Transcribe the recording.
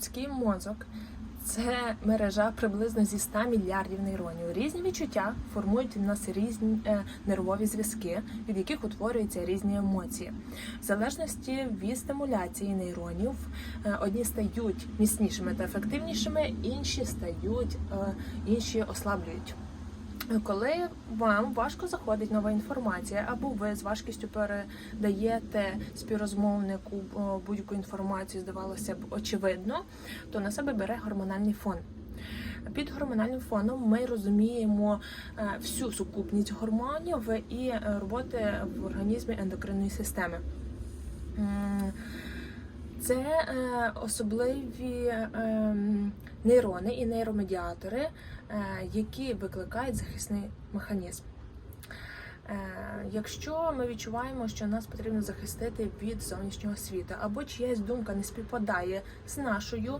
Людський мозок це мережа приблизно зі 100 мільярдів нейронів. Різні відчуття формують в нас різні е, нервові зв'язки, від яких утворюються різні емоції. В залежності від стимуляції нейронів е, одні стають міцнішими та ефективнішими, інші стають, е, інші ослаблюють. Коли вам важко заходить нова інформація, або ви з важкістю передаєте співрозмовнику будь-яку інформацію, здавалося б, очевидно, то на себе бере гормональний фон. Під гормональним фоном ми розуміємо е, всю сукупність гормонів і е, роботи в організмі ендокринної системи. Це е, особливі е, нейрони і нейромедіатори, е, які викликають захисний механізм. Е, Якщо ми відчуваємо, що нас потрібно захистити від зовнішнього світу, або чиясь думка не співпадає з нашою,